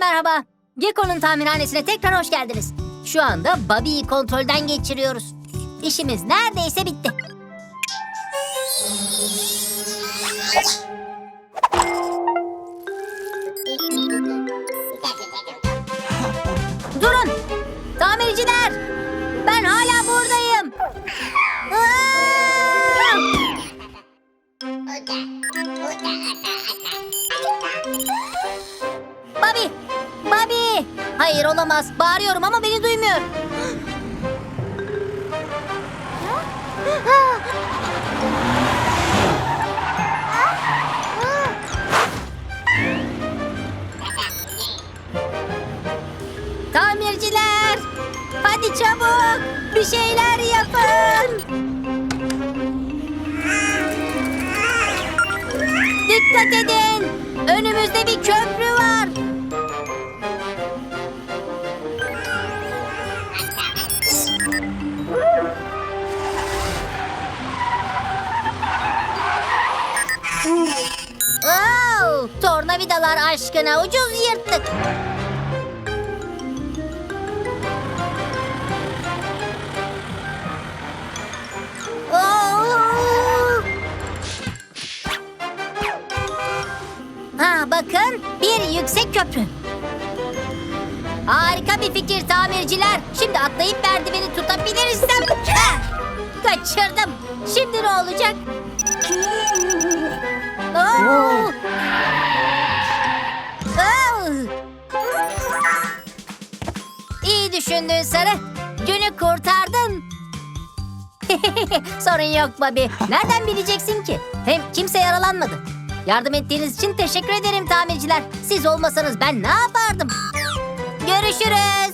merhaba. Gekko'nun tamirhanesine tekrar hoş geldiniz. Şu anda Bobby'yi kontrolden geçiriyoruz. İşimiz neredeyse bitti. Durun! Tamirciler! Ben hala buradayım. Aa! Hayır olamaz. Bağırıyorum ama beni duymuyor. Tamirciler! Hadi çabuk! Bir şeyler yapın! Dikkat edin! Önümüzde bir köprü var. Oo, tornavidalar aşkına ucuz yırttık. Ha bakın bir yüksek köprü. Harika bir fikir tamirciler. Şimdi atlayıp merdiveni tutabilirsem. Ah! Kaçırdım. Şimdi ne olacak? İyi düşündün Sarı. Günü kurtardın. Sorun yok Bobby. Nereden bileceksin ki? Hem kimse yaralanmadı. Yardım ettiğiniz için teşekkür ederim tamirciler. Siz olmasanız ben ne yapardım? Görüşürüz.